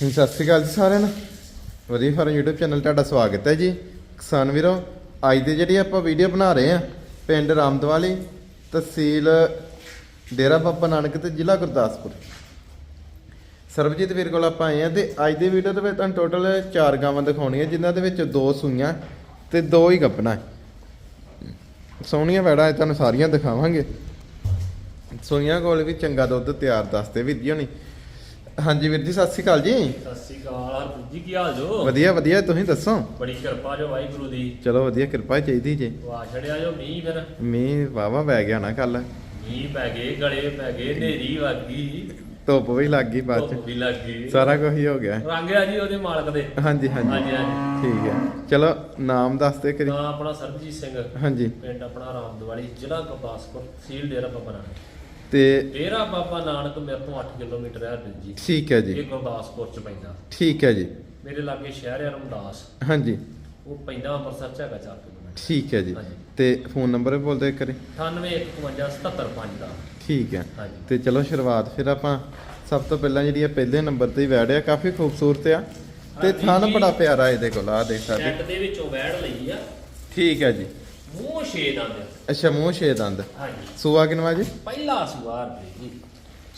ਜੀ, ਸਤਿ ਸ਼੍ਰੀ ਅਕਾਲ ਜੀ ਸਾਰਿਆਂ ਨੂੰ। ਵਧੀਆ ਫਾਰਮ YouTube ਚੈਨਲ ਤੁਹਾਡਾ ਸਵਾਗਤ ਹੈ ਜੀ। ਕਿਸਾਨ ਵੀਰੋ ਅੱਜ ਦੇ ਜਿਹੜੀ ਆਪਾਂ ਵੀਡੀਓ ਬਣਾ ਰਹੇ ਆ ਪਿੰਡ ਰਾਮਦਵਾਲੀ ਤਹਿਸੀਲ ਡੇਰਾ ਬਾਬਾ ਨਾਨਕ ਤੇ ਜ਼ਿਲ੍ਹਾ ਗੁਰਦਾਸਪੁਰ। ਸਰਬਜੀਤ ਵੀਰ ਕੋਲ ਆਪਾਂ ਆਏ ਆ ਤੇ ਅੱਜ ਦੀ ਵੀਡੀਓ ਦੇ ਵਿੱਚ ਤੁਹਾਨੂੰ ਟੋਟਲ 4 ਗਾਵਾਂ ਦਿਖਾਉਣੀਆਂ ਜਿਨ੍ਹਾਂ ਦੇ ਵਿੱਚ ਦੋ ਸੂਈਆਂ ਤੇ ਦੋ ਹੀ ਗੱਪਣਾ ਸੋਹਣੀਆਂ ਵੈੜਾਂ ਤੁਹਾਨੂੰ ਸਾਰੀਆਂ ਦਿਖਾਵਾਂਗੇ। ਸੂਈਆਂ ਕੋਲ ਵੀ ਚੰਗਾ ਦੁੱਧ ਤਿਆਰ ਦੱਸਦੇ ਵੀਰ ਜੀ ਹੋਣੀ। ਹਾਂਜੀ ਵੀਰ ਜੀ ਸਤਿ ਸ਼੍ਰੀ ਅਕਾਲ ਜੀ। ਸਤਿ ਸ੍ਰੀ ਅਕਾਲ ਹਰਪ੍ਰੀਤ ਜੀ ਕੀ ਹਾਲ ਜੋ ਵਧੀਆ ਵਧੀਆ ਤੁਸੀਂ ਦੱਸੋ? ਬੜੀ ਕਿਰਪਾ ਜੋ ਵਾਹਿਗੁਰੂ ਦੀ। ਚਲੋ ਵਧੀਆ ਕਿਰਪਾ ਚਾਹੀਦੀ ਜੀ। ਵਾ ਛੜਿਆ ਜੋ ਮੀਂਹ ਫਿਰ। ਮੀਂਹ ਵਾਵਾ ਪੈ ਗਿਆ ਨਾ ਕੱਲ ਮੀਂਹ ਪੈ ਗਏ ਗਲੇ ਪੈ ਗਏ ਨੇਰੀ ਵੱਗੀ ਧੁੱਪ ਵੀ ਲੱਗ ਗਈ ਬਾਅਦ ਧੁੱਪ ਚ ਵੀ ਲੱਗ ਗਈ। ਸਾਰਾ ਕੁਝ ਹੀ ਹੋ ਗਿਆ। ਰੰਗ ਆ ਜੀ ਉਹਦੇ ਮਾਲਕ ਦੇ। ਹਾਂਜੀ ਹਾਂਜੀ। ਹਾਂਜੀ ਹਾਂਜੀ। ਠੀਕ ਹੈ। ਚਲੋ ਨਾਮ ਦੱਸਦੇ ਕਰੀ ਆਪਣਾ ਸਰਬਜੀਤ ਸਿੰਘ। ਹਾਂਜੀ। ਪਿੰਡ ਆਪਣਾ ਰਾਮਦਵਾਲੀ ਜ਼ਿਲ੍ਹਾ ਗੁਰਦਾਸਪੁਰ ਤਹਿਸੀਲ ਡੇਰਾ ਨਾਨਕ ਤੇ ਡੇਰਾ ਬਾਬਾ ਨਾਨਕ ਮੇਰੇ ਤੋਂ 8 ਕਿਲੋਮੀਟਰ ਹੈ ਹਰਪ੍ਰੀਤ ਜੀ। ਠੀਕ ਹੈ ਜੀ। ਇਹ ਗੁਰਦਾਸਪੁਰ ਚ ਪੈਂਦਾ। ਠੀਕ ਹੈ ਜੀ। ਮੇਰੇ ਲਾਗੇ ਸ਼ਹਿਰ ਹੈ ਰਮਦਾਸ। ਹਾਂਜੀ। ਉਹ ਪੈਂਦਾ ਅੰਮ੍ਰਿਤਸਰ ਚ ਹੈਗਾ 4 ਕਿਲੋਮੀਟਰ। ਠੀਕ ਹੈ ਜੀ। ਹਾਂਜੀ। ਤੇ ਫੋਨ ਨੰਬਰ ਵੀ ਬੋਲਦੇ ਕਰੀ 98155775 ਦਾ। ਠੀਕ ਹੈ। ਹਾਂਜੀ। ਤੇ ਚਲੋ ਸ਼ੁਰੂਆਤ ਫਿਰ ਆਪਾਂ ਸਭ ਤੋਂ ਪਹਿਲਾਂ ਜਿਹੜੀ ਆ ਪਹਿਲੇ ਨੰਬਰ ਤੇ ਹੀ ਵੈੜ ਆ ਕਾਫੀ ਖੂਬਸੂਰਤ ਆ। ਤੇ ਹਾਂਜੀ। ਥਣ ਜੀ। ਬੜਾ ਪਿਆਰਾ ਇਹਦੇ ਕੋਲ ਆ ਦੇਖ ਸਕਦੇ ਸ਼ੈੱਡ ਦੇ ਵਿੱਚੋਂ ਵੈੜ ਲਈ ਆ। ਠੀਕ ਹੈ ਜੀ। ਮੂੰਹ ਛੇ ਦੰਦ ਅੱਛਾ ਮੂੰਹ ਛੇ ਦੰਦ। ਹਾਂਜੀ। ਸੂਆ ਕਿਨਵਾ ਜੀ? ਪਹਿਲਾ ਸਵਾਰ ਜੀ।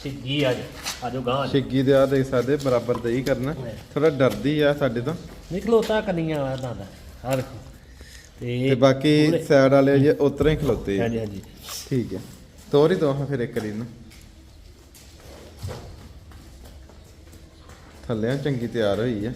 ਸਿੱਧੀ ਅੱਜ ਆਜੋ ਗਾਂ ਛਿੱਗੀ ਦੇ ਆ ਦੇਖ ਸਕਦੇ ਬਰਾਬਰ ਦੇ ਹੀ ਕਰਨਾ। ਥੋੜਾ ਡਰਦੀ ਆ ਸਾਡੇ ਤੋਂ। ਨਿਕਲੋਤਾ ਕੰਨੀਆਂ ਆ ਦੰਦ ਹਰ ਤੇ ਬਾਕੀ ਸਾਈਡ ਵਾਲੇ ਜੇ ਉਤਰੇ ਹੀ ਖਲੋਤੇ। ਆ ਹਾਂਜੀ ਹਾਂਜੀ। ਠੀਕ ਹੈ ਤੋਰ ਦੋ ਹਾਂ ਫਿਰ ਇੱਕ ਵਾਰੀ ਨੂੰ ਥੱਲੇ ਚੰਗੀ ਤਿਆਰ ਹੋਈ ਆ।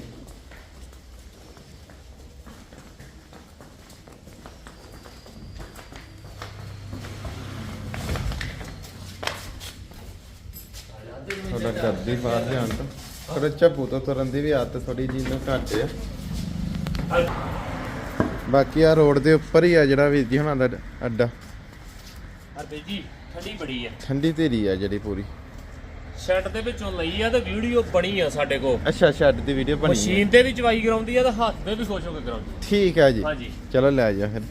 ਡਰਦੀ ਬਾਹਰ ਜਾਣ ਤੋਂ। ਥੋੜਾ ਝੱਪੂ ਤੋਂ ਤੁਰਨ ਦੀ ਵੀ ਆਦਤ ਥੋੜੀ ਜੀ ਨੂੰ ਘੱਟ ਆ। ਬਾਕੀ ਆ ਰੋਡ ਦੇ ਉੱਪਰ ਹੀ ਆ ਜਿਹੜਾ ਵੀਰ ਜੀ ਹੁਣਾਂ ਦਾ ਅੱਡਾ। ਹਰ ਜੀ ਠੰਡੀ ਬੜੀ ਆ। ਠੰਡੀ ਧੀਰੀ ਆ ਜਿਹੜੀ ਪੂਰੀ। ਸ਼ੈੱਡ ਦੇ ਵਿੱਚੋਂ ਲਈ ਆ ਤੇ ਵੀਡੀਓ ਬਣੀ ਆ ਸਾਡੇ ਕੋਲ। ਅੱਛਾ ਛੱਡ ਦੀ ਵੀਡੀਓ ਬਣੀ। ਮਸ਼ੀਨ ਤੇ ਵੀ ਚਵਾਈ ਕਰਾਉਂਦੀ ਆ ਤੇ ਹੱਥ ਤੇ ਵੀ ਖੁਸ਼ ਹੋ ਕੇ ਕਰਾਉਂਦੀ ਠੀਕ ਹੈ ਜੀ। ਹਾਂਜੀ। ਚਲੋ ਲੈ ਜਾ ਫਿਰ।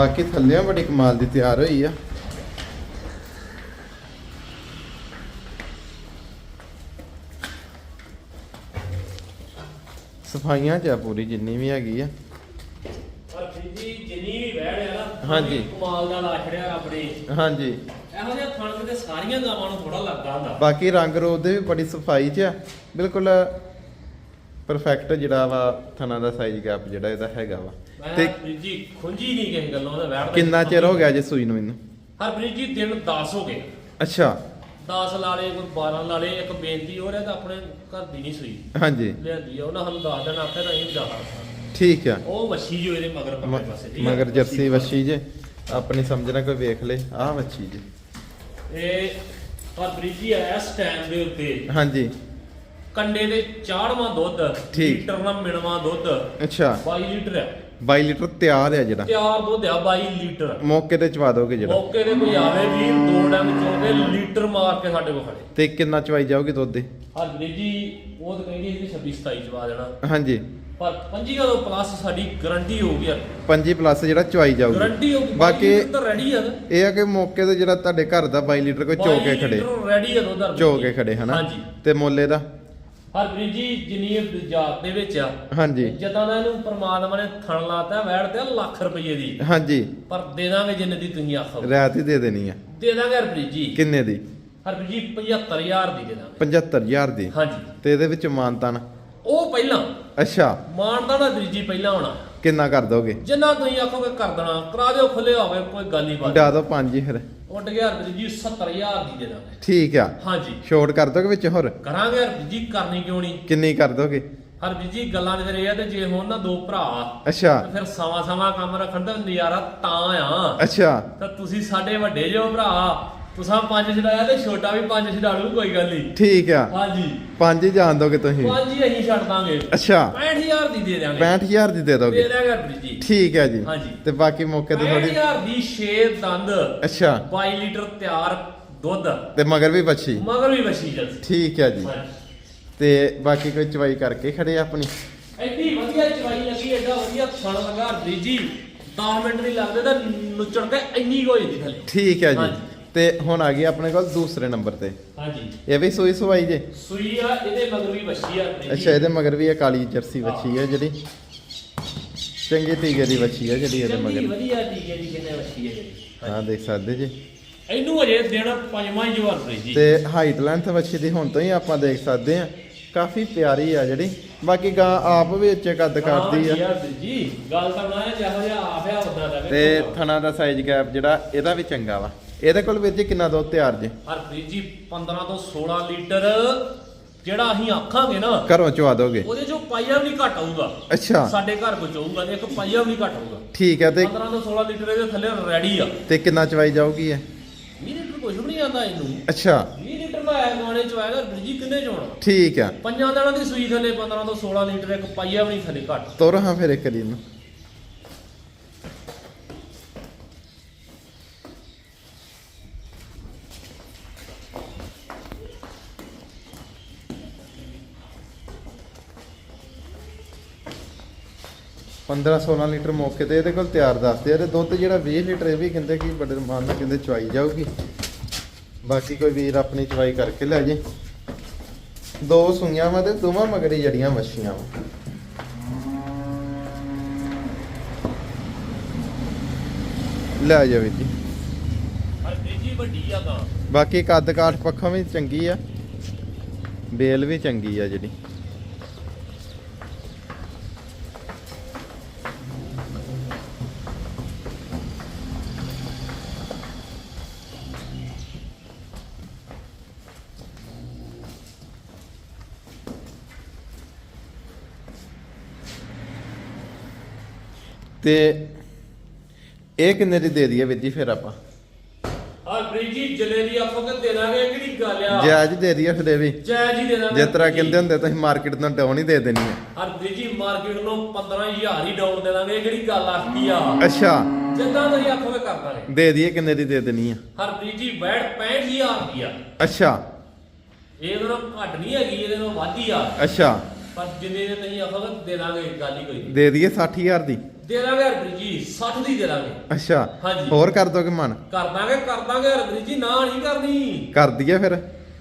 ਬਾਕੀ ਥੱਲਿਆਂ ਬੜੀ ਕਮਾਲ ਦੀ ਤਿਆਰ ਹੋਈ ਆ। ਸਫਾਈਆਂ ਚ ਆ ਪੂਰੀ ਜਿੰਨੀ ਵੀ ਹੈਗੀ ਆ। ਹਰ ਜੀ ਜਿੰਨੀ ਵੀ ਵੈੜ ਆ ਨਾ ਹਾਂਜੀ। ਕਮਾਲ ਦਾ ਲਾਛੜਿਆ ਰੱਬ ਨੇ। ਹਾਂਜੀ। ਇਹੋ ਜਿਹਾ ਥਣ ਤੇ ਸਾਰੀਆਂ ਗਾਵਾਂ ਨੂੰ ਥੋੜਾ ਲੱਗਦਾ ਹੁੰਦਾ। ਬਾਕੀ ਰੰਗ ਰੋਦ ਦੇ ਵੀ ਬੜੀ ਸਫ਼ਾਈ 'ਚ ਆ। ਬਿਲਕੁਲ ਪਰਫੈਕਟ ਜਿਹੜਾ ਵਾ ਥਣਾ ਦਾ ਸਾਈਜ਼ ਗੈਪ ਜਿਹੜਾ ਇਹਦਾ ਹੈਗਾ ਵਾ। ਤੇ ਤੇ ਜੀ ਖੁੰਜੀ ਨਹੀਂ ਕਿਸੇ ਗੱਲੋਂ ਉਹਦਾ ਦਾ ਕਿੰਨਾ ਚਿਰ ਹੋ ਗਿਆ ਜੇ ਸੂਈ ਨੂੰ ਮੈਨੂੰ? ਹਰਪ੍ਰੀਤ ਜੀ ਦਿਨ 10 ਹੋ ਗਏ। ਅੱਛਾ। 10 ਲਾ ਲਏ ਕੋਈ 12 ਲਾ ਲਏ ਇੱਕ ਬੇਨਤੀ ਹੋ ਰਿਹਾ ਤਾਂ ਆਪਣੇ ਘਰ ਦੀ ਨਹੀਂ ਸੂਈ। ਹਾਂਜੀ। ਲਿਆਂਦੀ ਆ ਉਹਨਾਂ ਸਾਨੂੰ ਦੱਸ ਦੇਣਾ ਆਪੇ ਤਾਂ ਅਸੀਂ ਜਾ ਠੀਕ ਆ। ਉਹ ਵੱਛੀ ਜੋ ਇਹਦੇ ਮਗਰ ਪਾਸੇ ਆ? ਮਗਰ ਜਰਸੀ ਵੱਛੀ ਜੇ। ਆਪਣੀ ਸਮਝਣਾ ਕੋਈ ਵੇਖ ਲੇ ਆਹ ਵੱਛੀ ਜੇ। ਇਹ ਹਰਪ੍ਰੀਤ ਜੀ ਇਸ ਟਾਈਮ ਦੇ ਉੱਤੇ ਹਾਂਜੀ। ਕੰਡੇ ਦੇ ਚਾੜਵਾਂ ਦੁੱਧ ਠੀਕ। ਲੀਟਰ ਨਾਲ ਮਿਣਵਾਂ ਦੁੱਧ ਅੱਛਾ। 22 ਲੀਟਰ ਹੈ 22 ਲੀਟਰ ਤਿਆਰ ਆ ਜਿਹੜਾ। ਤਿਆਰ ਦੁੱਧ ਆ 22 ਲੀਟਰ। ਮੌਕੇ ਤੇ ਚਵਾ ਦੋਗੇ ਜਿਹੜਾ। ਮੌਕੇ ਤੇ ਕੋਈ ਆਵੇ ਵੀਰ ਦੋ ਡੰਗ ਚੋਗੇ ਲੀਟਰ ਮਾਰ ਕੇ ਸਾਡੇ ਕੋਲ ਖੜੇ। ਤੇ ਕਿੰਨਾ ਚਵਾਈ ਜਾਓਗੇ ਦੁੱਧ ਦੇ? ਹਰਪ੍ਰੀਤ ਜੀ ਉਹ ਤਾਂ ਕਹਿੰਦੀ ਸੀ 26 27 ਚਵਾ ਦੇਣਾ। ਹਾਂਜੀ। ਪਰ 25 ਤੋਂ ਪਲੱਸ ਸਾਡੀ ਗਾਰੰਟੀ ਹੋਊਗੀ ਯਾਰ 25 ਪਲੱਸ ਜਿਹੜਾ ਚਵਾਈ ਜਾਊਗੀ। ਗਾਰੰਟੀ ਹੋਊਗੀ ਬਾਕੀ ਤਾਂ ਰੈਡੀ ਆ ਇਹ ਆ ਕਿ ਮੌਕੇ ਤੇ ਜਿਹੜਾ ਤੁਹਾਡੇ ਘਰ ਦਾ 22 ਲੀਟਰ ਕੋਈ ਚੋ ਕੇ ਖੜੇ। ਰੈਡੀ ਆ ਦੁੱਧ ਚੋ ਕੇ ਖੜੇ ਹਨਾ। ਹਾਂਜੀ। ਤੇ ਮੁੱਲੇ ਦਾ ਹਰਪ੍ਰੀਤ ਜੀ ਜਿੰਨੀ ਜਾਤ ਦੇ ਵਿੱਚ ਆ ਹਾਂਜੀ। ਜਦਾਂ ਦਾ ਇਹਨੂੰ ਪ੍ਰਮਾਤਮਾ ਨੇ ਥਣ ਲਾਤਾ ਵੈੜ ਤੇ ਲੱਖ ਰੁਪਏ ਦੀ। ਹਾਂਜੀ। ਪਰ ਦੇ ਦਾਂਗੇ ਜਿੰਨੇ ਦੀ ਤੁਸੀਂ ਆਖੋ। ਰਿਆਇਤ ਹੀ ਦੇ ਦੇਣੀ ਆ। ਦੇ ਦਾਂਗੇ ਹਰਪ੍ਰੀਤ ਜੀ। ਕਿੰਨੇ ਦੀ? ਹਰਪ੍ਰੀਤ ਜੀ 75000 ਦੀ ਦੇ ਦਾਂਗੇ। 75000 ਦੀ। ਹਾਂਜੀ। ਤੇ ਇਹਦੇ ਵਿੱਚ ਮਾਨਤਾਨ? ਉਹ ਪਹਿਲਾਂ। ਅੱਛਾ। ਮਾਨਦਾ ਨਾ ਜੀ ਪਹਿਲਾਂ ਹੋਣਾ। ਕਿੰਨਾ ਕਰ ਦੋਗੇ? ਜਿੰਨਾ ਤੁਸੀਂ ਆਖੋਗੇ ਕਰ ਦੇਣਾ। ਕਰਾ ਦਿਓ ਖੁੱਲੇ ਹੋਵੇ ਕੋਈ ਗੱਲ ਨਹੀਂ ਬਾਤ। ਡਾ ਦੋ ਪੰਜ ਹੀ ਫਿਰ। ਉੱਡ ਗਿਆ ਹਰਪ੍ਰੀਤ ਜੀ 70000 ਦੀ ਦੇ ਦਾਂਗੇ। ਠੀਕ ਆ। ਹਾਂਜੀ। ਛੋਟ ਕਰ ਦੋਗੇ ਵਿੱਚ ਹੋਰ? ਕਰਾਂਗੇ ਹਰਪ੍ਰੀਤ ਜੀ ਕਰਨੀ ਕਿਉਂ ਨਹੀਂ? ਕਿੰਨੀ ਕਰ ਦੋਗੇ? ਹਰਪ੍ਰੀਤ ਜੀ ਗੱਲਾਂ ਦੇ ਫਿਰ ਇਹ ਆ ਤੇ ਜੇ ਹੋਣ ਨਾ ਦੋ ਭਰਾ ਅੱਛਾ। ਤੇ ਫਿਰ ਸਵਾ ਸਵਾ ਕੰਮ ਰੱਖਣ ਦਾ ਨਜ਼ਾਰਾ ਤਾਂ ਆ। ਅੱਛਾ। ਤਾਂ ਤੁਸੀਂ ਸਾਡੇ ਵੱਡੇ ਜੋ ਭਰਾ। ਤੁਸੀਂ ਪੰਜ ਛਡਾਇਆ ਤੇ ਛੋਟਾ ਵੀ ਪੰਜ ਛਡਾ ਲੂ ਕੋਈ ਗੱਲ ਨਹੀਂ। ਠੀਕ ਆ। ਹਾਂਜੀ। ਪੰਜ ਹੀ ਜਾਣ ਦੋਗੇ ਤੁਸੀਂ। ਪੰਜ ਹੀ ਅਸੀਂ ਛੱਡ ਦਾਂਗੇ। ਅੱਛਾ। 65000 ਦੀ ਦੇ ਦਿਆਂਗੇ। 65000 ਦੀ ਦੇ ਦੇ ਦੋਗੇ। ਦਿਆਂਗੇ ਹਰਪ੍ਰੀਤ ਜੀ। ਠੀਕ ਹੈ ਜੀ। ਹਾਂਜੀ। ਤੇ ਬਾਕੀ ਮੌਕੇ ਤੇ ਥੋੜੀ 65000 ਦੀ 6 ਦੰਦ। ਅੱਛਾ। 22 ਲੀਟਰ ਤਿਆਰ ਦੁੱਧ। ਤੇ ਮਗਰ ਵੀ ਬੱਚੀ ਮਗਰ ਵੀ ਵਸੀ ਜਲਦੀ ਠੀਕ ਹੈ ਜੀ। ਤੇ ਬਾਕੀ ਕੋਈ ਚਵਾਈ ਕਰਕੇ ਖੜੇ ਆ ਆਪਣੀ? ਐਡੀ ਵਧੀਆ ਚਵਾਈ ਲੱਗੀ ਐਡਾ ਵਧੀਆ ਖਾਣ ਲੱਗਾ। ਰੀਜੀ 10 ਮਿੰਟ ਨਹੀਂ ਲੱਗਦੇ ਤਾਂ ਨੁੱਚੜ ਕੇ ਇੰਨੀ ਹੋ ਜਾਂਦੀ ਥੱਲੇ ਠੀਕ ਹੈ ਜੀ। ਤੇ ਹੁਣ ਆ ਗਈ ਆਪਣੇ ਕੋਲ ਦੂਸਰੇ ਨੰਬਰ ਤੇ। ਹਾਂਜੀ। ਇਹ ਵੀ ਸੂਈ ਸਵਾਈ ਜੇ? ਸੂਈ ਆ ਇਹਦੇ ਮਗਰ ਵੀ ਵੱਛੀ ਆ ਰੀਜੀ ਅੱਛਾ ਇਹਦੇ ਮਗਰ ਵੀ ਇਹ ਕਾਲੀ ਜਰਸੀ ਵੱਛੀ ਹੈ ਜਿਹੜੀ। ਚੰਗੀ ਟੀਕੇ ਦੀ ਵੱਛੀ ਹੈ ਜਿਹੜੀ ਇਹਦੇ ਚੰਗੀ ਮਗਰ। ਵਧੀਆ ਟੀਕੇ ਦੀ ਕਿੰਨੇ ਵੱਛੀ ਹੈ ਜਿਹੜੀ ਹਾਂ ਦੇਖ ਸਕਦੇ ਜੀ। ਇਹਨੂੰ ਅਜੇ ਦਿਨ ਪੰਜਵਾਂ ਹੀ ਜਵਾਰ ਰੀਜੀ ਤੇ ਹਾਈਟ ਲੈਂਥ ਵੱਛੀ ਦੀ ਹੁਣ ਤੋਂ ਹੀ ਆਪਾਂ ਦੇਖ ਸਕਦੇ ਆ ਕਾਫੀ ਪਿਆਰੀ ਆ ਜਿਹੜੀ। ਬਾਕੀ ਗਾਂ ਆਪ ਵੀ ਉੱਚੇ ਕੱਦ ਕਰਦੀ ਆ। ਜੀ। ਗੱਲ ਤਾਂ ਨਾ ਜਿਹੋ ਜਿਹਾ ਆਪਿਆ ਉਦਾਂ ਦਾ ਤੇ ਥਣਾ ਦਾ ਸਾਈਜ਼ ਗੈਪ ਜਿਹੜਾ ਇਹਦਾ ਵੀ ਚੰਗਾ ਵਾ। ਇਹਦੇ ਕੋਲ ਵੀਰ ਜੀ ਕਿੰਨਾ ਦੁੱਧ ਤਿਆਰ ਜੇ? ਹਰਪ੍ਰੀਤ ਜੀ 15 ਤੋਂ 16 ਲੀਟਰ ਜਿਹੜਾ ਅਸੀਂ ਆਖਾਂਗੇ ਨਾ ਘਰੋਂ ਚਵਾ ਦੋਗੇ? ਉਹਦੇ ਚੋਂ ਪਾਈਆ ਵੀ ਨਹੀਂ ਘਟ ਆਊਗਾ। ਅੱਛਾ। ਸਾਡੇ ਘਰ ਕੋ ਚਾਹੂਗਾ ਤੇ ਇੱਕ ਪਾਈਆ ਵੀ ਨਹੀਂ ਘਟ ਆਊਗਾ। ਠੀਕ ਹੈ ਤੇ 15 ਤੋਂ 16 ਲੀਟਰ ਇਹਦੇ ਥੱਲੇ ਰੈਡੀ ਆ। ਤੇ ਕਿੰਨਾ ਚਵਾਈ ਜਾਊਗੀ ਇਹ? 20 ਲੀਟਰ ਕੁਝ ਵੀ ਨਹੀਂ ਆਉਂਦਾ ਇਹਨੂੰ। ਅੱਛਾ। 20 ਲੀਟਰ ਦਾ ਆਇਆ ਗਾਣੇ ਚ ਆਏਗਾ ਬ੍ਰਿਜੀ ਕਿੰਨੇ ਚੋਣਾ ਠੀਕ ਆ। ਪੰਜਾਂ ਦਿਨਾਂ ਦੀ ਸੂਈ ਥੱਲੇ 15 ਤੋਂ 16 ਲੀਟਰ ਇੱਕ ਪਾਈਆ ਵੀ ਨਹੀਂ ਥੱਲੇ ਘਟ। ਤੁਰ ਹਾਂ ਫਿਰ ਇੱਕ ਦਿਨ। ਨੂੰ ਪੰਦਰਾਂ 16 ਲੀਟਰ ਮੌਕੇ ਤੇ ਇਹਦੇ ਕੋਲ ਤਿਆਰ ਦੱਸਦੇ ਆ ਤੇ ਦੁੱਧ ਜਿਹੜਾ 20 ਲੀਟਰ ਇਹ ਵੀ ਕਹਿੰਦੇ ਕਿ ਬੜੇ ਮਾਨ ਨਾਲ ਕਹਿੰਦੇ ਚਵਾਈ ਜਾਊਗੀ। ਬਾਕੀ ਕੋਈ ਵੀਰ ਆਪਣੀ ਚਵਾਈ ਕਰਕੇ ਲੈ ਜੇ। ਦੋ ਸੂਈਆਂ ਵਾ ਤੇ ਦੋਵਾਂ ਮਗਰੀ ਜੜੀਆਂ ਮੱਛੀਆਂ ਵਾ। ਲੈ ਜਾ ਜੀ ਜੀ। ਵੱਡੀ ਆ ਗਾਂ ਬਾਕੀ ਕੱਦ ਕਾਠ ਪੱਖੋਂ ਵੀ ਚੰਗੀ ਆ। ਬੇਲ ਵੀ ਚੰਗੀ ਆ ਜਿਹੜੀ। ਤੇ ਇਹ ਕਿੰਨੇ ਦੀ ਦੇ ਦਈਏ ਵੀਰ ਜੀ ਫਿਰ ਆਪਾਂ? ਹਰਪ੍ਰੀਤ ਜੀ ਜਲੇ ਦੀ ਆਪੋ ਕੇ ਦੇ ਦਾਂਗੇ? ਕਿਹੜੀ ਗੱਲ ਆ? ਜਾਇਜ਼ ਦੇ ਦਈਏ ਫਿਰ ਇਹ ਵੀ। ਜੈ ਜੀ ਦੇ ਦਾਂਗੇ ਜਿਸ ਤਰ੍ਹਾਂ। ਕਹਿੰਦੇ ਹੁੰਦੇ ਤੁਸੀਂ ਮਾਰਕੀਟ ਤੋਂ ਡਾਊਨ ਹੀ ਦੇ ਦੇਣੀ ਹੈ। ਹਰਪ੍ਰੀਤ ਜੀ ਮਾਰਕੀਟ ਨੂੰ 15000 ਹੀ ਡਾਊਨ ਦੇ ਦਾਂਗੇ ਇਹ ਕਿਹੜੀ ਗੱਲ ਆਖੀ ਆ? ਅੱਛਾ। ਜਿੱਦਾਂ ਤੁਸੀਂ ਆਖੋਗੇ ਕਰ ਦਾਂਗੇ। ਦੇ ਦਈਏ ਕਿੰਨੇ ਦੀ ਦੇ ਦੇਣੀ ਆ? ਹਰਪ੍ਰੀਤ ਜੀ ਵੈਟ 65000 ਦੀ ਆ। ਅੱਛਾ। ਇਹਦੇ ਨਾਲੋਂ ਘੱਟ ਨਹੀਂ ਹੈਗੀ ਇਹਦੇ ਨਾਲੋਂ ਵੱਧ ਹੀ ਆ। ਅੱਛਾ। ਪਰ ਜਿੰਨੇ ਦੇ ਤੁਸੀਂ ਆਖੋਗੇ ਦੇ ਦਾਂਗੇ ਗੱਲ ਹੀ ਕੋਈ ਨਹੀਂ। ਦੇ ਦਈਏ 60000 ਦੀ। ਦੇ ਦਾਂਗੇ ਹਰਪ੍ਰੀਤ ਜੀ 60 ਦੀ ਦੇ ਦਾਂਗੇ ਅੱਛਾ ਹਾਂਜੀ। ਹੋਰ ਕਰ ਦੋਗੇ ਮਨ? ਕਰ ਦਾਂਗੇ ਕਰ ਦਾਂਗੇ ਹਰਪ੍ਰੀਤ ਜੀ ਨਾ ਨਹੀਂ ਕਰਨੀ। ਕਰ ਦਈਏ ਫਿਰ?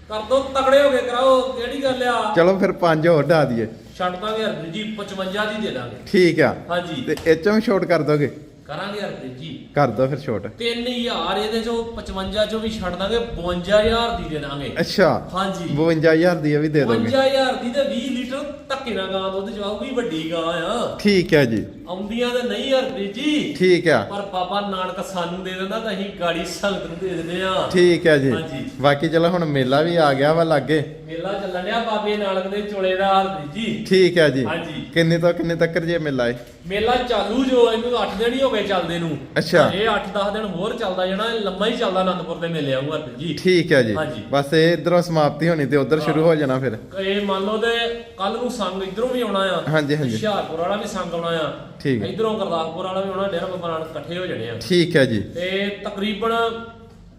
ਕਰ ਦੋ ਤਗੜੇ ਹੋ ਕੇ ਕਰਾਓ ਕਿਹੜੀ ਗੱਲ ਆ? ਚਲੋ ਫਿਰ ਪੰਜ ਹੋਰ ਢਾ ਦਈਏ। ਛੱਡ ਦਾਂਗੇ ਹਰਪ੍ਰੀਤ ਜੀ 55 ਦੀ ਦੇ ਦਾਂਗੇ ਠੀਕ ਆ। ਹਾਂਜੀ। ਤੇ ਇਹ ਚੋਂ ਵੀ ਛੋਟ ਕਰ ਦੋਗੇ? ਕਰਾਂਗੇ ਹਰਪ੍ਰੀਤ ਜੀ। ਕਰ ਦੋ ਫਿਰ ਛੋਟ 3000 ਇਹਦੇ ਚੋਂ 55 ਚੋਂ ਵੀ ਛੱਡ ਦਾਂਗੇ 52000 ਦੀ ਦੇ ਦਾਂਗੇ। ਅੱਛਾ। ਹਾਂਜੀ। 52000 ਦੀ ਵੀ ਦੇ ਦੋਗੇ। 55000 ਦੀ ਤੇ 20 ਲੀਟਰ ਧੱਕੇ ਨਾਲ ਗਾਂ ਦੁੱਧ ਚਵਾਉਗੀ ਵੱਡੀ ਗਾਂ ਆ। ਠੀਕ ਹੈ ਜੀ। ਆਉਂਦੀਆਂ ਤੇ ਨਹੀਂ ਹਰਪ੍ਰੀਤ ਜੀ। ਠੀਕ ਆ। ਪਰ ਬਾਬਾ ਨਾਨਕ ਸਾਨੂੰ ਦੇ ਦਿੰਦਾ ਤਾਂ ਅਸੀਂ ਗਾੜੀ ਸੰਗਤ ਨੂੰ ਦੇ ਦਿੰਦੇ ਆ ਠੀਕ ਹੈ ਜੀ। ਹਾਂਜੀ। ਬਾਕੀ ਚਲੋ ਹੁਣ ਮੇਲਾ ਵੀ ਆ ਗਿਆ ਵਾ ਲਾਗੇ। ਮੇਲਾ ਚੱਲਣ ਡਿਆ ਬਾਬੇ ਨਾਨਕ ਦੇ ਚੋਲੇ ਦਾ ਹਰਪ੍ਰੀਤ ਜੀ। ਠੀਕ ਹੈ ਜੀ। ਹਾਂਜੀ। ਕਿੰਨੇ ਤੋਂ ਕਿੰਨੇ ਤੱਕ ਜੇ ਮੇਲਾ ਹੈ ਮੇਲਾ ਚਾਲੂ ਜੋ ਇਹਨੂੰ 8 ਦਿਨ ਹੀ ਹੋ ਗਏ ਚੱਲਦੇ ਨੂੰ। ਅੱਛਾ। ਇਹ 8-10 ਦਿਨ ਹੋਰ ਚੱਲਦਾ ਜਾਣਾ ਇਹ ਲੰਮਾ ਹੀ ਚੱਲਦਾ ਆਨੰਦਪੁਰ ਦੇ ਮੇਲੇ ਆਉਂਗਾ ਹਰਪ੍ਰੀਤ ਜੀ। ਠੀਕ ਹੈ ਜੀ। ਹਾਂਜੀ। ਬਸ ਇਹ ਇਧਰੋਂ ਸਮਾਪਤੀ ਹੋਣੀ ਤੇ ਉਧਰ ਸ਼ੁਰੂ ਹੋ ਜਾਣਾ ਫਿਰ। ਇਹ ਮੰਨ ਲਓ ਤੇ ਕੱਲ ਨੂੰ ਸੰਗ ਇਧਰੋਂ ਵੀ ਆਉਣਾ ਆ। ਹਾਂਜੀ, ਹਾਂਜੀ। ਹੁਸ਼ਿਆਰਪੁਰ ਵਾਲਾ ਵੀ ਸੰਗ ਆਉਣਾ ਆ। ਠੀਕ ਹੈ। ਇਧਰੋਂ ਗੁਰਦਾਸਪੁਰ ਵਾਲਾ ਵੀ ਆਉਣਾ ਡੇਰਾ ਬਾਬਾ ਨਾਨਕ ਇਕੱਠੇ ਹੋ ਜਾਣੇ ਆ। ਠੀਕ ਹੈ ਜੀ। ਤੇ ਤਕਰੀਬਨ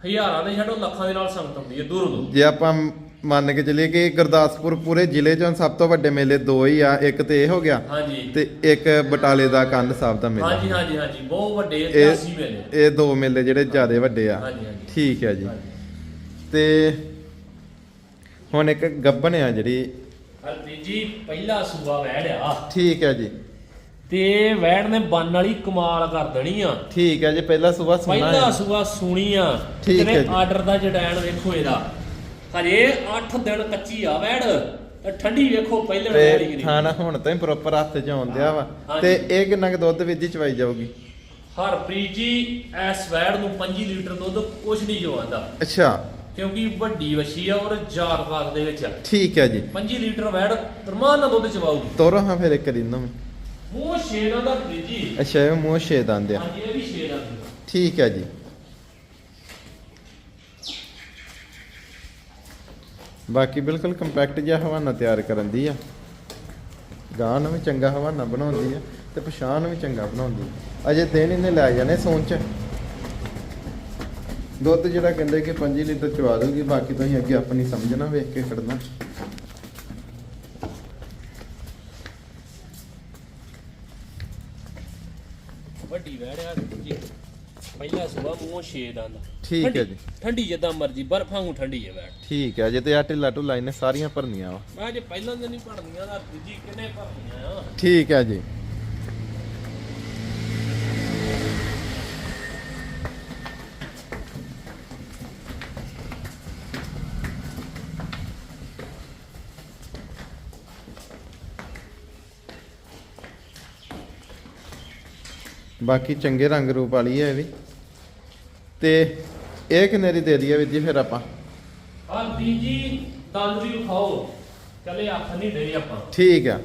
ਹਜ਼ਾਰਾਂ ਦੇ ਛੱਡੋ ਲੱਖਾਂ ਦੇ ਨਾਲ ਸੰਗਤ ਆਉਂਦੀ ਹੈ ਦੂਰੋਂ ਦੂਰ। ਜੇ ਆਪਾਂ ਮੰਨ ਕੇ ਚੱਲੀਏ ਕਿ ਗੁਰਦਾਸਪੁਰ ਪੂਰੇ ਜ਼ਿਲ੍ਹੇ ਚੋਂ ਸਭ ਤੋਂ ਵੱਡੇ ਮੇਲੇ ਦੋ ਹੀ ਆ ਇੱਕ ਤੇ ਇਹ ਹੋ ਗਿਆ ਹਾਂਜੀ। ਤੇ ਇੱਕ ਬਟਾਲੇ ਦਾ ਕੰਧ ਸਾਹਿਬ ਦਾ ਮੇਲਾ। ਹਾਂਜੀ ਹਾਂਜੀ ਹਾਂਜੀ ਬਹੁਤ ਵੱਡੇ ਇਤਿਹਾਸੀ ਮੇਲੇ ਇਹ ਇਹ ਦੋ ਮੇਲੇ ਜਿਹੜੇ ਜ਼ਿਆਦਾ ਵੱਡੇ ਆ। ਹਾਂਜੀ ਹਾਂਜੀ। ਠੀਕ ਹੈ ਜੀ। ਤੇ ਹੁਣ ਇੱਕ ਗੱਬਨ ਆ ਜਿਹੜੀ ਹਰਪ੍ਰੀਤ ਜੀ ਪਹਿਲਾ ਸੂਬਾ ਵਹਿੜਿਆ ਠੀਕ ਹੈ ਜੀ। ਤੇ ਵਹਿੜ ਨੇ ਬੰਨ ਵਾਲੀ ਕਮਾਲ ਕਰ ਦੇਣੀ ਆ। ਠੀਕ ਹੈ ਜੀ ਪਹਿਲਾ ਸਵੇਰ ਸੁਣਾ ਪਹਿਲਾ ਸੂਆ ਸੁਣੀ ਆ। ਜੀ। ਆਰਡਰ ਦਾ ਜਡੈਣ ਵੇਖੋ ਇਹਦਾ। ਹਜੇ 8 ਦਿਨ ਕੱਚੀ ਆ ਵਹਿੜ ਤੇ ਠੰਡੀ ਵੇਖੋ ਪਹਿਲੇ ਤੇ ਹੀ ਖਾਣਾ ਹੁਣ ਤਾਂ ਹੀ ਪ੍ਰੋਪਰ ਹੱਥ 'ਚ ਆਉਂਦਿਆ ਵਾ। ਤੇ ਇਹ ਕਿੰਨਾ ਕੁ ਦੁੱਧ ਵਿੱਚ ਹੀ ਚਵਾਈ ਜਾਊਗੀ? ਹਰਪ੍ਰੀਤ ਜੀ ਐਸ ਵੈੜ ਨੂੰ 5 ਲੀਟਰ ਦੁੱਧ ਕੁਛ ਨਹੀਂ ਜੋ ਆਂਦਾ ਅੱਛਾ। ਕਿਉਂਕਿ ਵੱਡੀ ਵਛੀ ਆ ਔਰ ਜਾਤ ਪਾਤ ਦੇ ਵਿੱਚ ਆ। ਠੀਕ ਹੈ ਜੀ। 5 ਲੀਟਰ ਵੈੜ ਤਰਮਾਨ ਨਾਲ ਦੁੱਧ ਚਵਾਉਗੀ ਤੋਰੋ ਹਾਂ ਫਿਰ ਇੱਕ ਦਿਨ ਨੂੰ। ਮੂੰਹ ਛੇੜਾਂ ਦਾ ਹਰਪ੍ਰੀਤ ਜੀ ਅੱਛਾ ਇਹ ਮੂੰਹ ਛੇ ਦੰਦ ਆ। ਹਾਂਜੀ ਇਹ ਵੀ ਛੇੜਾਂ ਠੀਕ ਹੈ ਜੀ। ਬਾਕੀ ਬਿਲਕੁਲ ਕੰਪੈਕਟ ਜਿਹਾ ਹਵਾਨਾ ਤਿਆਰ ਕਰਨ ਦੀ ਆ। ਗਾਂ ਨੂੰ ਵੀ ਚੰਗਾ ਹਵਾਨਾ ਬਣਾਉਂਦੀ ਆ ਤੇ ਪਛਾਣ ਵੀ ਚੰਗਾ ਬਣਾਉਂਦੀ ਆ। ਅਜੇ ਦਿਨ ਇਹਨੇ ਲੈ ਜਾਣੇ ਸੌਣ ਚ। ਦੁੱਧ ਜਿਹੜਾ ਕਹਿੰਦੇ ਕਿ 5 ਲੀਟਰ ਚਵਾ ਦੂਗੀ ਬਾਕੀ ਤੁਸੀਂ ਅੱਗੇ ਆਪਣੀ ਸਮਝਣਾ ਵੇਖ ਕੇ ਖੜਨਾ ਵੱਡੀ ਵੈੜ ਆ ਜੀ ਪਹਿਲਾ ਸੁਬਾ ਮੂੰਹ ਛੇ ਦੰਦ ਠੀਕ ਹੈ ਜੀ। ਠੰਡੀ ਜਿੱਦਾਂ ਮਰਜ਼ੀ ਬਰਫ ਵਾਂਗੂ ਠੰਡੀ ਹੈ ਵੈੜ। ਠੀਕ ਹੈ ਜੇ ਤੇ ਆ ਢਿੱਲਾ ਢੁੱਲਾ ਇਹਨੇ ਸਾਰੀਆਂ ਭਰਨੀਆਂ ਵਾ। ਮੈਂ ਜੇ ਪਹਿਲਾਂ ਦਿਨ ਹੀ ਭਰਨੀਆਂ ਦਾ ਦੂਜੀ ਕਿੰਨੇ ਭਰਨੀਆਂ ਆ? ਠੀਕ ਹੈ ਜੀ। ਬਾਕੀ ਚੰਗੇ ਰੰਗ ਰੂਪ ਵਾਲੀ ਹੈ ਇਹ ਵੀ। ਤੇ ਇਹ ਕਿੰਨੇ ਦੀ ਦੇ ਦਈਏ ਵੀਰ ਜੀ ਫਿਰ ਆਪਾਂ? ਆ ਤੀਜੀ ਦੰਦ ਵੀ ਵਿਖਾਓ। ਕੱਲੇ ਅੱਖ ਨਹੀਂ ਦੇ ਆਪਾਂ। ਠੀਕ ਆ।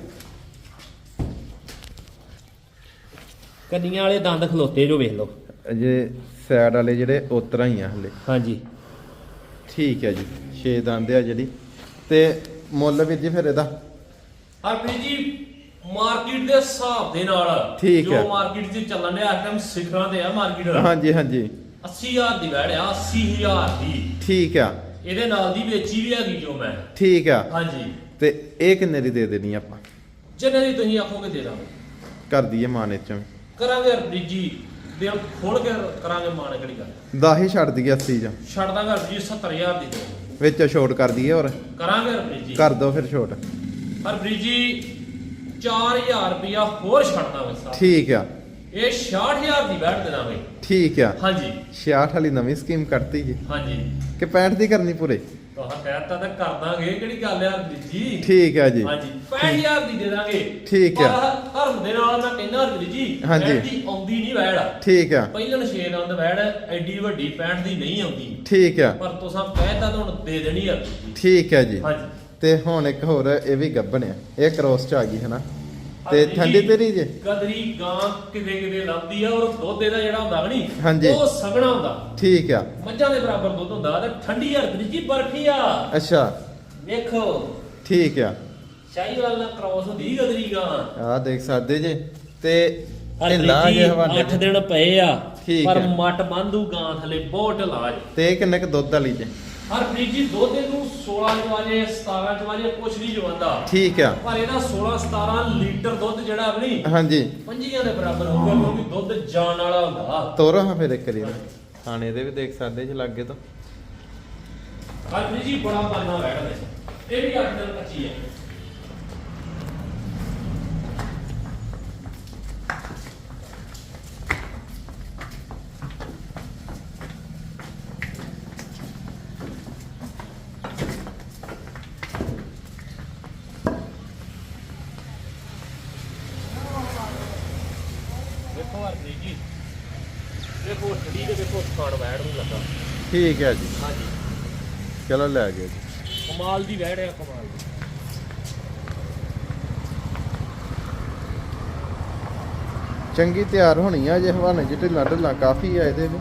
ਕੰਨੀਆਂ ਵਾਲੇ ਦੰਦ ਖਲੋਤੇ ਜੋ ਵੇਖ ਲਓ। ਅਜੇ ਸਾਈਡ ਵਾਲੇ ਜਿਹੜੇ ਉਤਰਾ ਹੀ ਆ ਹਲੇ। ਹਾਂਜੀ। ਠੀਕ ਹੈ ਜੀ 6 ਦੰਦ ਆ ਜਿਹੜੀ। ਤੇ ਮੁੱਲ ਵੀਰ ਜੀ ਫਿਰ ਇਹਦਾ? ਹਰਪ੍ਰੀਤ ਜੀ ਮਾਰਕੀਟ ਦੇ ਹਿਸਾਬ ਦੇ ਨਾਲ ਠੀਕ ਹੈ। ਜੋ ਮਾਰਕੀਟ 'ਚ ਚੱਲਣ ਡਿਆ ਇਸ ਟਾਈਮ ਸਿਖਰਾਂ ਤੇ ਆ ਮਾਰਕੀਟ ਹਾਂਜੀ ਹਾਂਜੀ। 80000 ਦੀ ਵੈੜ ਆ 80000 ਦੀ। ਠੀਕ ਆ। ਇਹਦੇ ਨਾਲ ਦੀ ਵੇਚੀ ਵੀ ਹੈਗੀ ਜੋ ਮੈਂ। ਠੀਕ ਆ। ਹਾਂਜੀ। ਤੇ ਇਹ ਕਿੰਨੇ ਦੀ ਦੇ ਦੇਣੀ ਆਪਾਂ? ਜਿੰਨੇ ਦੀ ਤੁਸੀਂ ਆਖੋਗੇ ਦੇ ਦਾਂਗੇ। ਕਰ ਦਈਏ ਮਾਨੇ ਚੋਂ। ਕਰਾਂਗੇ ਹਰਪ੍ਰੀਤ ਜੀ ਦਿਲ ਖੋਲ ਕੇ ਕਰਾਂਗੇ ਮਾਣ ਕਿਹੜੀ ਗੱਲ। 10 ਹੀ ਛੱਡ ਦਈਏ 80 ਜਾਂ। ਛੱਡ ਦਾਂਗੇ ਜੀ 70000 ਦੀ ਦੇ ਵਿੱਚ ਛੋਟ ਕਰ ਦਈਏ ਹੋਰ? ਕਰਾਂਗੇ ਹਰਪ੍ਰੀਤ ਜੀ। ਕਰ ਦੋ ਫਿਰ ਛੋਟ। ਹਰਪ੍ਰੀਤ ਜੀ 4000 ਰੁਪਇਆ ਹੋਰ ਛੱਡ ਦਾਂਗੇ ਸਾਹਿਬ ਠੀਕ ਆ। ਇਹ 66000 ਦੀ ਵੈੜ ਦੇ ਦਾਂਗੇ ਠੀਕ ਆ। ਹਾਂਜੀ। 66 ਵਾਲੀ ਨਵੀਂ ਸਕੀਮ ਕੱਢਤੀ ਜੀ। ਹਾਂਜੀ। ਕਿ 65 ਦੀ ਕਰਨੀ ਪੂਰੇ? ਤੁਹਾਂ ਕਹਿਤਾ ਤਾਂ ਕਰ ਦਾਂਗੇ ਕਿਹੜੀ ਗੱਲ ਹਰਪ੍ਰੀਤ ਜੀ? ਠੀਕ ਆ ਜੀ। ਹਾਂਜੀ 65000 ਦੀ ਦੇ ਦਾਂਗੇ। ਠੀਕ ਹੈ। ਪਰ ਧਰਮ ਦੇ ਨਾਲ ਮੈਂ ਕਹਿੰਦਾ ਹਰਪ੍ਰੀਤ ਜੀ ਹਾਂਜੀ। ਦੀ ਆਉਂਦੀ ਨਹੀਂ ਵੈੜ ਠੀਕ ਆ। ਪਹਿਲਣ 6 ਦੰਦ ਵੈੜ ਐਡੀ ਵੱਡੀ 65 ਦੀ ਨਹੀਂ ਆਉਂਦੀ। ਠੀਕ ਆ। ਪਰ ਤੁਸੀਂ ਕਹਿਤਾ ਤਾਂ ਹੁਣ ਦੇ ਦੇਣੀ ਆ। ਠੀਕ ਹੈ ਜੀ। ਹਾਂਜੀ। ਤੇ ਹੁਣ ਇੱਕ ਹੋਰ ਇਹ ਵੀ ਗੱਭਣ ਆ। ਇਹ ਕ੍ਰੋਸ ਚ ਆ ਗਈ ਹੈ ਨਾ ਤੇ ਠੰਡੀ ਜੀ, ਤੇਰੀ ਜੇ? ਗਦਰੀ ਗਾਂ ਕਿਤੇ ਕਿਤੇ ਲੱਭਦੀ ਆ ਔਰ ਦੁੱਧ ਇਹਦਾ ਜਿਹੜਾ ਹੁੰਦਾ ਵਾ ਨੀ ਹਾਂਜੀ। ਉਹ ਸਗਣਾ ਹੁੰਦਾ। ਠੀਕ ਆ। ਮੱਝਾਂ ਦੇ ਬਰਾਬਰ ਦੁੱਧ ਹੁੰਦਾ ਤੇ ਠੰਡੀ ਹਰਪ੍ਰੀਤ ਜੀ ਬਰਫੀ ਆ। ਅੱਛਾ। ਵੇਖੋ। ਠੀਕ ਆ। ਸ਼ਾਹੀਵਾਲ ਨਾਲ ਕ੍ਰਾਸ ਹੁੰਦੀ ਗਦਰੀ ਗਾਂ। ਆ ਦੇਖ ਸਕਦੇ ਜੇ। ਤੇ ਢਿੱਲਾ ਜੀ ਜੇ ਹਵਾਲੇ। 8 ਦਿਨ ਪਏ ਆ ਠੀਕ ਪਰ ਹੈ। ਮਟ ਬੰਦੂ ਗਾਂ ਥਲੇ ਬਹੁਤ ਇਲਾਜ। ਤੇ ਇਹ ਕਿੰਨੇ ਕ ਦੁੱਧ ਵਾਲੀ ਜੇ? ਹਰਪ੍ਰੀਤ ਜੀ ਦੁੱਧ ਨੂੰ 16 ਚਵਾਜੇ 17 ਚਵਾਜੇ ਕੁਛ ਨਹੀਂ ਜਵਾਂਦਾ। ਠੀਕ ਆ। ਪਰ ਇਹਦਾ 16 17 ਲੀਟਰ ਦੁੱਧ ਜਿਹੜਾ ਆਪਣੀ ਹਾਂਜੀ। ਪੰਜੀਆਂ ਦੇ ਬਰਾਬਰ ਹੋਊਗਾ ਕਿਉਂਕਿ ਦੁੱਧ ਜਾਣ ਵਾਲਾ ਹੁੰਦਾ। ਤੋਰੋ ਹਾਂ ਫਿਰ ਇੱਕ ਵਾਰੀ ਖਾਣੇ ਦੇ ਵੀ ਦੇਖ ਸਕਦੇ ਜੇ ਲੱਗੇ ਤੋਂ। ਹਰਪ੍ਰੀਤ ਜੀ ਬੜਾ ਪਾਣਾ ਵੈੜ ਦੇ ਇਹ ਵੀ 8 ਦਿਨ ਕੱਚੀ ਹੈ ਦੇਖੋ ਹਰਪ੍ਰੀਤ ਜੀ ਦੇਖੋ ਵੈੜ ਨੂੰ ਲੱਗਾ। ਠੀਕ ਹੈ ਜੀ। ਹਾਂਜੀ। ਚਲੋ ਲੈ ਗਏ ਜੀ। ਕਮਾਲ ਦੀ ਵੈੜ ਹੈ ਕਮਾਲ ਦੀ। ਚੰਗੀ ਤਿਆਰ ਹੋਣੀ ਆ ਜੇ ਹਵਾਨੇ ਚ ਢਿੱਲਾ ਢਿੱਲਾ ਕਾਫੀ ਆ ਇਹਦੇ ਵੀ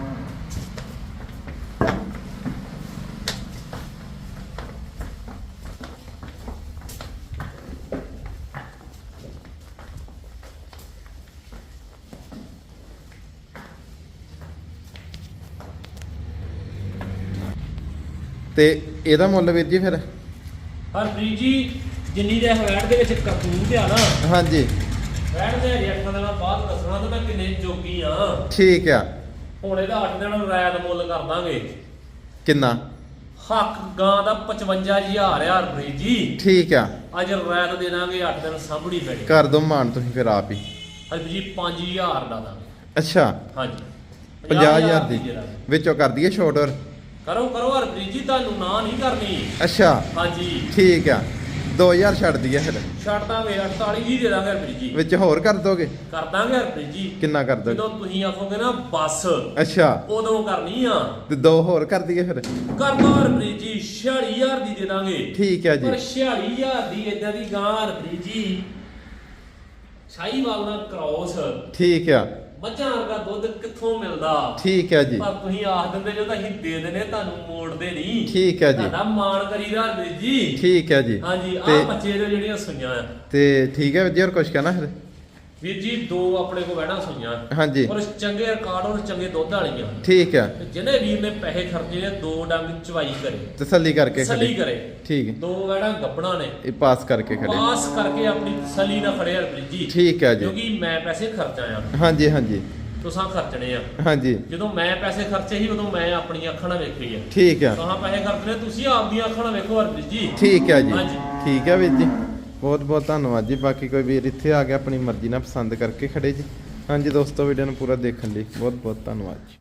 ਤੇ ਇਹਦਾ ਮੁੱਲ ਵੀਰ ਜੀ ਫਿਰ? ਹਰਪ੍ਰੀਤ ਜੀ ਜਿੰਨੀ ਦੇ ਵੈੜ ਦੇ ਵਿੱਚ ਕਰਤੂਤ ਆ ਨਾ। ਹਾਂਜੀ। ਵੈੜ ਦੇ ਹਰੀ ਅੱਠਾਂ ਦਿਨਾਂ ਬਾਅਦ ਦੱਸਣਾ ਤਾਂ ਮੈਂ ਕਿੰਨੇ ਜੋਗੀ ਆ। ਠੀਕ ਆ। ਹੁਣ ਇਹਦਾ 8 ਦਿਨ ਰਾਇਤ ਮੁੱਲ ਕਰ ਦਾਂਗੇ। ਕਿੰਨਾ? ਹੱਕ ਗਾਂ ਦਾ 55000 ਆ ਹਰਪ੍ਰੀਤ ਜੀ। ਠੀਕ ਆ। ਅੱਜ ਰਾਇਤ ਦੇ ਦਾਂਗੇ 8 ਦਿਨ ਸਾਂਭਣੀ ਪੈਣੀ। ਕਰ ਦੋ ਮਾਨ ਤੁਸੀਂ ਫਿਰ ਆਪ ਹੀ। ਹਰਪ੍ਰੀਤ ਜੀ 5000 ਦਾ ਦਾਂਗੇ। ਅੱਛਾ। ਹਾਂਜੀ। 50000 ਦੀ। ਦੇ। ਵਿੱਚੋਂ ਕਰ ਦਈਏ ਛੋਟ ਹੋਰ? ਕਰੋ ਕਰੋ ਹਰਪ੍ਰੀਤ ਜੀ ਤੁਹਾਨੂੰ ਨਾ ਨਹੀਂ ਕਰਨੀ। ਅੱਛਾ। ਹਾਂਜੀ। ਠੀਕ ਆ। 2000 ਛੱਡ ਦਈਏ ਫਿਰ। ਛੱਡ ਦਾਂਗੇ 48 ਹੀ ਦੇ ਦਾਂਗੇ ਹਰਪ੍ਰੀਤ ਜੀ। ਵਿੱਚ ਹੋਰ ਕਰ ਦੋਗੇ? ਕਰ ਦਾਂਗੇ ਹਰਪ੍ਰੀਤ ਜੀ। ਕਿੰਨਾ ਕਰ ਦੋਗੇ? ਜਦੋਂ ਤੁਸੀਂ ਆਖੋਗੇ ਨਾ ਬੱਸ ਅੱਛਾ। ਉਦੋਂ ਕਰਨੀ ਆ। ਤੇ ਦੋ ਹੋਰ ਕਰ ਦਈਏ ਫਿਰ। ਕਰ ਦੋ ਹਰਪ੍ਰੀਤ ਜੀ 46000 ਦੀ ਦੇ ਦਾਂਗੇ। ਠੀਕ ਹੈ ਜੀ। ਪਰ 46000 ਦੀ ਇਦਾਂ ਦੀ ਗਾਂ ਹਰਪ੍ਰੀਤ ਜੀ ਸ਼ਾਹੀਵਾਲ ਨਾਲ ਕ੍ਰੋਸ ਠੀਕ ਆ। ਮੱਝਾਂ ਵਰਗਾ ਦੁੱਧ ਕਿੱਥੋਂ ਮਿਲਦਾ? ਠੀਕ ਹੈ ਜੀ। ਪਰ ਤੁਸੀਂ ਆਖ ਦਿੰਦੇ ਜੋ ਤਾਂ ਅਸੀਂ ਦੇ ਦੇਣੇ ਤੁਹਾਨੂੰ ਮੋੜਦੇ ਨਹੀਂ। ਠੀਕ ਹੈ ਜੀ। ਤੁਹਾਡਾ ਮਾਣ ਕਰੀਦਾ ਜੀ। ਠੀਕ ਹੈ ਜੀ। ਹਾਂਜੀ ਤੇ ਬੱਚੇ ਜਿਹੜੀਆਂ ਸੁਈਆਂ ਆ। ਤੇ ਠੀਕ ਹੈ ਜੀ ਹੋਰ ਕੁਝ ਕਹਿਣਾ ਫਿਰ? ਵੀਰ ਜੀ ਦੋ ਆਪਣੇ ਕੋ ਬਹਿਣਾ ਸੁਈਆਂ। ਹਾਂਜੀ। ਔਰ ਚੰਗੇ ਰਿਕਾਰਡ ਔਰ ਚੰਗੇ ਦੁੱਧ ਵਾਲੀਆਂ। ਠੀਕ ਆ। ਤੇ ਜਿਹਨੇ ਵੀਰ ਨੇ ਪੈਸੇ ਖਰਚੇ ਨੇ ਦੋ ਡੰਗ ਚਵਾਈ ਕਰੇ। ਤਸੱਲੀ ਕਰਕੇ ਤਸੱਲੀ ਕਰੇ। ਠੀਕ। ਹੈ ਦੋ ਵੈੜਾਂ ਗੱਬਣਾ ਨੇ। ਇਹ ਪਾਸ ਕਰਕੇ ਖੜੇ। ਪਾਸ ਕਰਕੇ ਆਪਣੀ ਤਸੱਲੀ ਨਾਲ ਖੜੇ ਹਰਪ੍ਰੀਤ ਜੀ। ਠੀਕ ਹੈ ਜੀ। ਕਿਉਂਕਿ ਮੈਂ ਪੈਸੇ ਖਰਚਾ ਆ। ਹਾਂਜੀ ਹਾਂਜੀ। ਤੁਸੀਂ ਖਰਚਣੇ ਆ। ਹਾਂਜੀ। ਜਦੋਂ ਮੈਂ ਪੈਸੇ ਖਰਚੇ ਸੀ ਉਦੋਂ ਮੈਂ ਆਪਣੀਆਂ ਅੱਖਾਂ ਨਾਲ ਵੇਖੇ ਆ। ਠੀਕ ਆ। ਕਹਾਂ ਪੈਸੇ ਖਰਚਣੇ ਤੁਸੀਂ ਆਪਦੀਆਂ ਅੱਖਾਂ ਨਾਲ ਵੇਖੋ ਹਰਪ੍ਰੀਤ ਜੀ। ਠੀਕ ਹੈ ਜੀ। ਹਾਂਜੀ। ਠੀਕ ਹੈ ਵੀਰ ਜੀ। ਬਹੁਤ ਬਹੁਤ ਧੰਨਵਾਦ ਜੀ। ਬਾਕੀ ਕੋਈ ਵੀਰ ਇੱਥੇ ਆ ਗਿਆ ਆਪਣੀ ਮਰਜ਼ੀ ਨਾਲ ਪਸੰਦ ਕਰਕੇ ਖੜੇ ਜੀ। ਹਾਂਜੀ ਦੋਸਤੋ ਵੀਡੀਓ ਨੂੰ ਪੂਰਾ ਦੇਖਣ ਲਈ ਬਹੁਤ ਬਹੁਤ ਧੰਨਵਾਦ ਜੀ।